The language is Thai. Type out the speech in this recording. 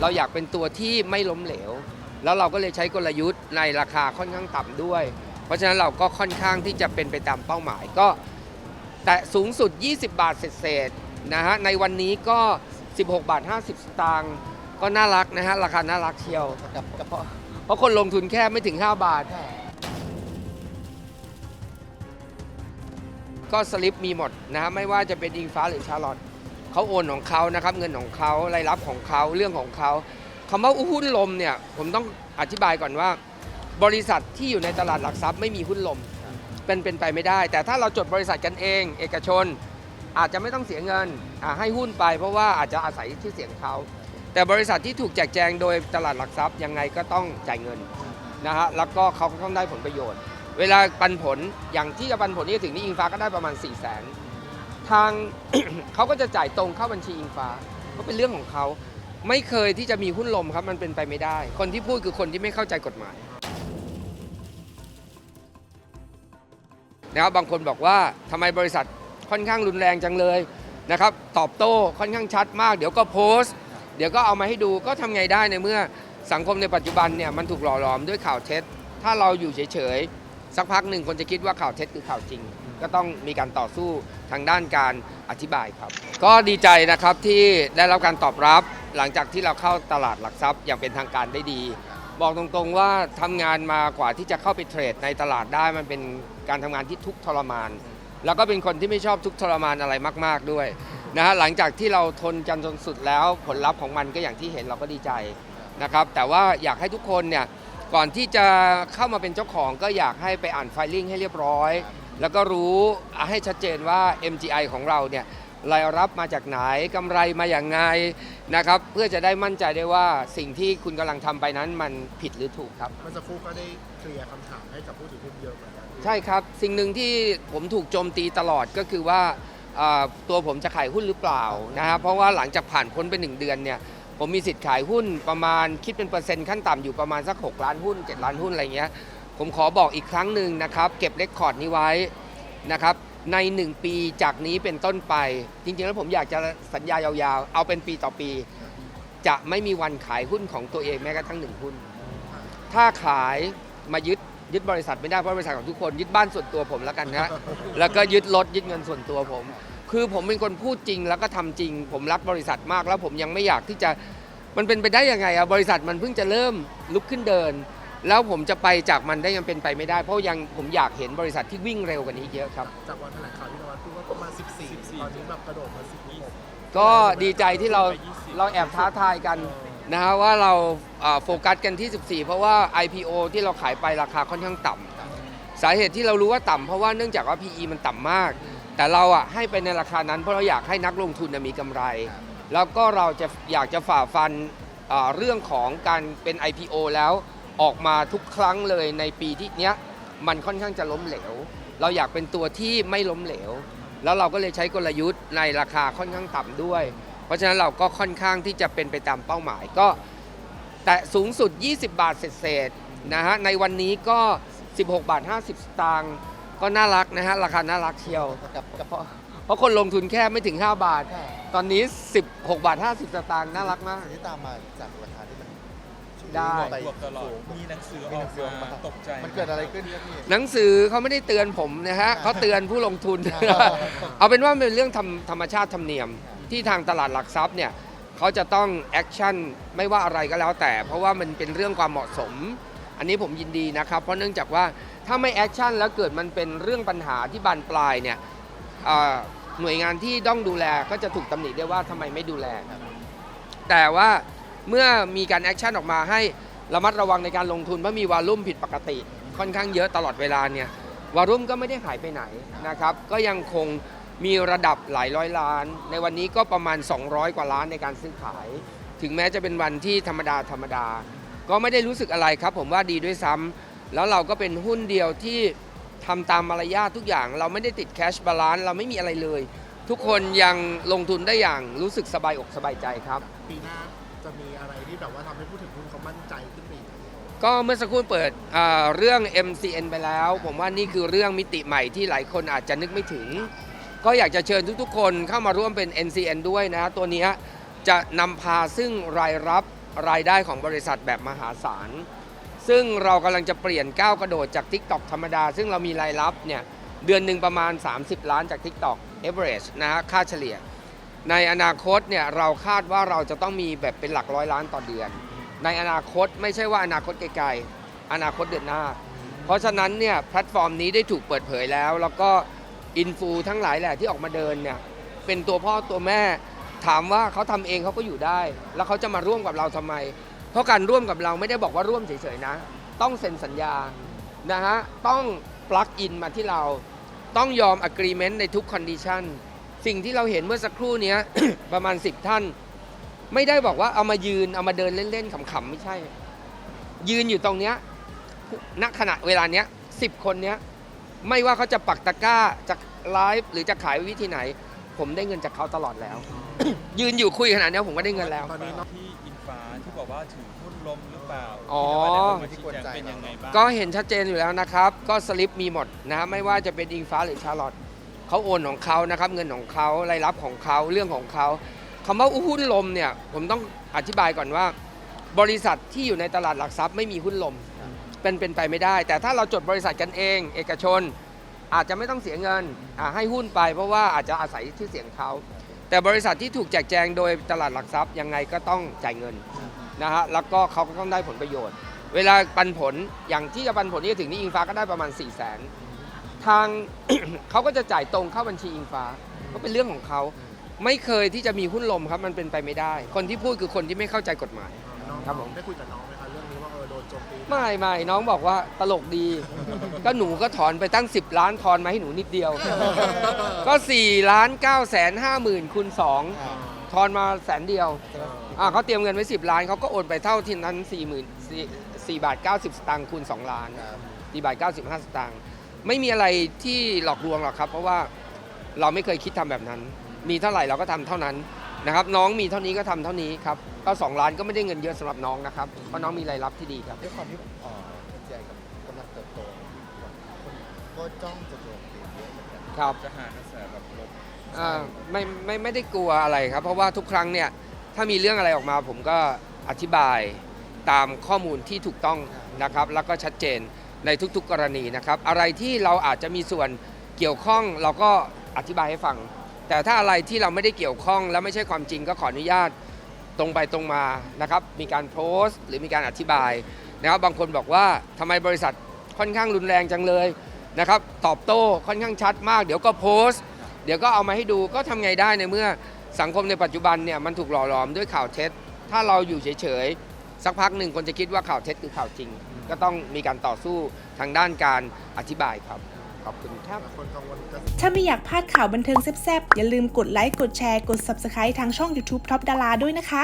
เราอยากเป็นตัวที่ไม่ล้มเหลว แล้วเราก็เลยใช้กลยุทธ์ในราคาค่อนข้างต่ำด้วย เพราะฉะนั้นเราก็ค่อนข้างที่จะเป็นไปตามเป้าหมายก็ แต่สูงสุด 20 บาทเศษๆนะฮะในวันนี้ก็ 16 บาท 50 สตางค์ก็น่ารักนะฮะราคาน่ารักเชียวกับเพราะเพราะคนลงทุนแค่ไม่ถึง 5 บาท ก็สลิปมีหมดนะฮะไม่ว่าจะเป็นอิงฟ้าหรือชาร์ลอต เขาโอนของเขานะครับเงินของเขารายรับของเขาเรื่องของเขาคำว่าหุ้นลมเนี่ยผมต้องอธิบายก่อนว่า บริษัทที่อยู่ในตลาดหลักทรัพย์ไม่มีหุ้นลมเป็นเป็นไปไม่ได้ แต่ถ้าเราจดบริษัทกันเอง เอกชน อาจจะไม่ต้องเสียเงินให้หุ้นไป เพราะว่าอาจจะอาศัยชื่อเสียงเขาแต่บริษัทที่ถูกแจกแจงโดยตลาดหลักทรัพย์ยังไงก็ต้องจ่ายเงินนะฮะแล้วก็เขาก็ต้องได้ผลประโยชน์ เวลาปันผลอย่างที่จะปันผลที่ถึงนี่อิงฟ้าก็ได้ประมาณ4 0 0แสน ทาง เขาก็จะจ่ายตรงเข้าบัญชีอิงฟ้าก็เป็นเรื่องของเขา ไม่เคยที่จะมีหุ้นลมครับมันเป็นไปไม่ได้ คนที่พูดคือคนที่ไม่เข้าใจกฎหมายนะครับบางคนบอกว่าทำไมบริษัทค่อนข้างรุนแรงจังเลยนะครับ ตอบโต้ค่อนข้างชัดมาก เดี๋ยวก็โพสต์ เดี๋ยวก็เอามาให้ดูก็ทำไงได้ในเมื่อสังคมในปัจจุบันเนี่ยมันถูกหล่อหลอมด้วยข่าวเท็จ ถ้าเราอยู่เฉยๆสักพักหนึ่งคนจะคิดว่าข่าวเท็จคือข่าวจริง ก็ต้องมีการต่อสู้ทางด้านการอธิบายครับ ก็ดีใจนะครับที่ได้รับการตอบรับหลังจากที่เราเข้าตลาดหลักทรัพย์อย่างเป็นทางการได้ดี บอกตรงๆว่าทำงานมากว่าที่จะเข้าไปเทรดในตลาดได้มันเป็นการทำงานที่ทุกทรมาน แล้วก็เป็นคนที่ไม่ชอบทุกทรมานอะไรมาก ๆด้วยนะฮะหลังจากที่เราทนกันจนสุดแล้วผลลัพธ์ของมันก็อย่างที่เห็นเราก็ดีใจนะครับแต่ว่าอยากให้ทุกคนเนี่ยก่อนที่จะเข้ามาเป็นเจ้าของก็อยากให้ไปอ่านไฟลิ่งให้เรียบร้อย แล้วก็รู้ให้ชัดเจนว่า MGI ของเราเนี่ยรายรับมาจากไหนกำไรมาอย่างไงนะครับเพื่อจะได้มั่นใจได้ว่าสิ่งที่คุณกำลังทำไปนั้นมันผิดหรือถูกครับเมื่อสักครู่ก็ได้เคลียร์คำถามให้กับผู้ถือหุ้นเยอะเหมือนกันใช่ครับ สิ่งหนึ่งที่ผมถูกโจมตีตลอดก็คือว่าเอ่อตัวผมจะขายหุ้นหรือเปล่านะครับเพราะว่าหลังจากผ่านพ้นไปหนึ่งเดือนเนี่ยผมมีสิทธิ์ขายหุ้นประมาณคิดเป็นเปอร์เซ็นต์ขั้นต่ำอยู่ประมาณสัก 6 ล้านหุ้น 7 ล้านหุ้นอะไรเงี้ย ผมขอบอกอีกครั้งหนึ่งนะครับ เก็บเรคคอร์ดนี้ไว้นะครับใน 1 ปีจากนี้เป็นต้นไป จริงๆ แล้วผมอยากจะสัญญายาวๆ เอาเป็นปีต่อปี จะไม่มีวันขายหุ้นของตัวเองแม้กระทั่งหนึ่งหุ้น ถ้าขายมายึดยึดบริษัทไม่ได้เพราะบริษัทของทุกคนยึดบ้านส่วนตัวผมแล้วกันนะแล้วก็ยึดรถยึดเงินส่วนตัวผม คือผมเป็นคนพูดจริงแล้วก็ทำจริง ผมรักบริษัทมากแล้วผมยังไม่อยากที่จะมันเป็นไปได้ยังไงอะบริษัทมันเพิ่งจะเริ่มลุกขึ้นเดิน แล้วผมจะไปจากมันได้ยังเป็นไปไม่ได้ เพราะยังผมอยากเห็นบริษัทที่วิ่งเร็วกว่านี้เยอะครับ จากวันแถลงข่าวที่นวัดพูดว่าประมาณ 14 ตอนนี้แบบกระโดดมา 16 ก็ดีใจที่เราเราแอบท้าทายกันนะฮะว่าเราเอ่อโฟกัสกันที่ 14 เพราะว่า IPO ที่เราขายไปราคาค่อนข้างต่ำสาเหตุที่เรารู้ว่าต่ำเพราะว่าเนื่องจากว่า PE มันต่ำมาก แต่เราอะให้ไปในราคานั้นเพราะเราอยากให้นักลงทุนน่ะมีกำไร แล้วก็เราจะอยากจะฝ่าฟันเอ่อเรื่องของการเป็น IPO แล้ว ออกมาทุกครั้งเลยในปีที่เนี้ยมันค่อนข้างจะล้มเหลว เราอยากเป็นตัวที่ไม่ล้มเหลว แล้วเราก็เลยใช้กลยุทธ์ในราคาค่อนข้างต่ำด้วย เพราะฉะนั้นเราก็ค่อนข้างที่จะเป็นไปตามเป้าหมายก็ แต่สูงสุด 20 บาทเศษๆนะฮะในวันนี้ก็ 16 บาท 50 สตางค์ก็น่ารักนะฮะราคาน่ารักเชียวกับกับเพราะเพราะคนลงทุนแค่ไม่ถึง 5 บาท ตอนนี้ 16 บาท 50 สตางค์น่ารักมากสิ่งที่ตามมาจากราคาที่มัน ได้ไปบวกตลอด มีหนังสือออกมาตกใจมันเกิดอะไรขึ้นครับพี่ หนังสือเขาไม่ได้เตือนผมนะฮะเขาเตือนผู้ลงทุน เอาเป็นว่ามันเป็นเรื่องธรรมธรรมชาติธรรมเนียม ที่ทางตลาดหลักทรัพย์เนี่ยเขาจะต้องแอคชั่นไม่ว่าอะไรก็แล้วแต่ เพราะว่ามันเป็นเรื่องความเหมาะสม อันนี้ผมยินดีนะครับ เพราะเนื่องจากว่าถ้าไม่แอคชั่นแล้วเกิดมันเป็นเรื่องปัญหาที่บานปลายเนี่ยเอ่อหน่วยงานที่ต้องดูแลก็จะถูกตำหนิได้ว่าทำไมไม่ดูแล แต่ว่า เมื่อมีการแอคชั่นออกมาให้ระมัดระวังในการลงทุนเพราะมีวอลลุ่มผิดปกติ ค่อนข้างเยอะตลอดเวลาเนี่ยวอลลุ่มก็ไม่ได้หายไปไหนนะครับ ก็ยังคงมีระดับหลายร้อยล้าน ในวันนี้ก็ประมาณ 200 กว่าล้านในการซื้อขาย ถึงแม้จะเป็นวันที่ธรรมดาธรรมดา ก็ไม่ได้รู้สึกอะไรครับ ผมว่าดีด้วยซ้ำแล้วเราก็เป็นหุ้นเดียวที่ทำตามมารยาททุกอย่าง เราไม่ได้ติดแคชบาลานซ์เราไม่มีอะไรเลย ทุกคนยังลงทุนได้อย่างรู้สึกสบายอกสบายใจครับปีหน้า จะมีอะไรที่แบบว่าทำให้ผู้ถือหุ้นเขามั่นใจขึ้นไปอีก ก็เมื่อสักครู่เปิดเอ่อเรื่อง MCN ไปแล้ว ผมว่านี่คือเรื่องมิติใหม่ที่หลายคนอาจจะนึกไม่ถึง ก็อยากจะเชิญทุกๆ คนเข้ามาร่วมเป็น NCN ด้วยนะ ตัวเนี้ยจะนำพาซึ่งรายรับรายได้ของบริษัทแบบมหาศาล ซึ่งเรากำลังจะเปลี่ยนก้าวกระโดดจาก TikTok ธรรมดา ซึ่งเรามีรายรับเนี่ยเดือนหนึ่งประมาณ 30 ล้านจาก TikTok average นะฮะค่าเฉลี่ย ในอนาคตเนี่ยเราคาดว่าเราจะต้องมีแบบเป็นหลักร้อยล้านต่อเดือน ในอนาคตไม่ใช่ว่าอนาคตไกลๆอนาคตเดือนหน้า เพราะฉะนั้นเนี่ยแพลตฟอร์มนี้ได้ถูกเปิดเผยแล้ว แล้วก็อินฟูทั้งหลายแหละที่ออกมาเดินเนี่ยเป็นตัวพ่อตัวแม่ ถามว่าเขาทำเองเขาก็อยู่ได้ แล้วเขาจะมาร่วมกับเราทำไม เพราะการร่วมกับเราไม่ได้บอกว่าร่วมเฉยๆนะ ต้องเซ็นสัญญานะฮะต้องปลั๊กอินมาที่เราต้องยอม agreement ในทุก condition สิ่งที่เราเห็นเมื่อสักครู่เนี้ย ประมาณ 10 ท่าน ไม่ได้บอกว่าเอามายืนเอามาเดินเล่นๆขำๆไม่ใช่ ยืนอยู่ตรงเนี้ยณขณะเวลาเนี้ยสิบคนเนี้ยไม่ว่าเขาจะปักตะกร้าจะไลฟ์หรือจะขายวิธีไหน ผมได้เงินจากเขาตลอดแล้ว ยืนอยู่คุยขนาดเนี้ยผมก็ได้เงินแล้ว ตอนนี้เนาะที่อินฟ้าที่บอกว่าถือหุ้นลมหรือเปล่าอ๋อ ที่จะมาชี้แจงเป็นยังไงบ้างก็เห็นชัดเจนอยู่แล้วนะครับ ก็สลิปมีหมดนะฮะไม่ว่าจะเป็นอิงฟ้าหรือชาร์ลอต เขาโอนของเขานะครับเงินของเขารายรับของเขาเรื่องของเขาคำว่าหุ้นลมเนี่ยผมต้องอธิบายก่อนว่า บริษัทที่อยู่ในตลาดหลักทรัพย์ไม่มีหุ้นลมเป็นเป็นไปไม่ได้ แต่ถ้าเราจดบริษัทกันเอง เอกชน อาจจะไม่ต้องเสียเงินให้หุ้นไป เพราะว่าอาจจะอาศัยชื่อเสียงเขาแต่บริษัทที่ถูกแจกแจงโดยตลาดหลักทรัพย์ยังไงก็ต้องจ่ายเงินนะฮะแล้วก็เขาก็ต้องได้ผลประโยชน์ เวลาปันผลอย่างที่จะปันผลที่ถึงนี่อิงฟ้าก็ได้ประมาณ4 0 0 0 0น ทาง เขาก็จะจ่ายตรงเข้าบัญชีอิงฟ้าก็เป็นเรื่องของเขา ไม่เคยที่จะมีหุ้นลมครับมันเป็นไปไม่ได้ คนที่พูดคือคนที่ไม่เข้าใจกฎหมาย น้องครับผม ได้คุยกับน้องไหมคะเรื่องนี้ว่าเออโดนโจมตี ไม่ไม่น้องบอกว่าตลกดี ก็หนูก็ถอนไปตั้ง 10 ล้านทอนมาให้หนูนิดเดียว ก็4ล้าน9แสน5หมื่นคูณ2ทอนมาแสนเดียวอ่าเขาเตรียมเงินไว้ 10 ล้านเขาก็โอนไปเท่าที่นั้น4 0 0 0 0 4บาท90 สตางค์คูณ 2 ล้าน4บาท95 สตางค์ ไม่มีอะไรที่หลอกลวงหรอกครับ เพราะว่าเราไม่เคยคิดทำแบบนั้น มีเท่าไหร่เราก็ทำเท่านั้นนะครับ น้องมีเท่านี้ก็ทำเท่านี้ครับก็2ล้านก็ไม่ได้เงินเยอะสำหรับน้องนะครับเพราะน้องมีรายรับที่ดีครับด้วยความที่เอ่อเป็นใจกับกำลังเติบโตคนก็จ้องจะโจมตีเยอะเหมือนกันครับจะหากระแสแบบลบอ่าไม่ไม่ไม่ได้กลัวอะไรครับ เพราะว่าทุกครั้งเนี่ยถ้ามีเรื่องอะไรออกมา ผมก็อธิบายตามข้อมูลที่ถูกต้องนะครับ แล้วก็ชัดเจน ในทุกๆกรณีนะครับ อะไรที่เราอาจจะมีส่วนเกี่ยวข้องเราก็อธิบายให้ฟัง แต่ถ้าอะไรที่เราไม่ได้เกี่ยวข้อง และไม่ใช่ความจริงก็ขออนุญาตตรงไปตรงมานะครับ มีการโพสต์ หรือมีการอธิบายนะครับบางคนบอกว่าทำไมบริษัทค่อนข้างรุนแรงจังเลยนะครับตอบโต้ค่อนข้างชัดมาก เดี๋ยวก็โพสต์ เดี๋ยวก็เอามาให้ดูก็ทำไงได้ในเมื่อสังคมในปัจจุบันเนี่ยมันถูกหล่อหลอมด้วยข่าวเท็จ ถ้าเราอยู่เฉยๆสักพักหนึ่งคนจะคิดว่าข่าวเท็จคือข่าวจริง ก็ต้องมีการต่อสู้ทางด้านการอธิบายครับ ขอบคุณครับคนกังวลกระถ้าไม่อยากพลาดข่าวบันเทิงแซ่บๆ อย่าลืมกดไลค์ กดแชร์ กด Subscribe ทางช่อง YouTube Top Dara ด้วยนะคะ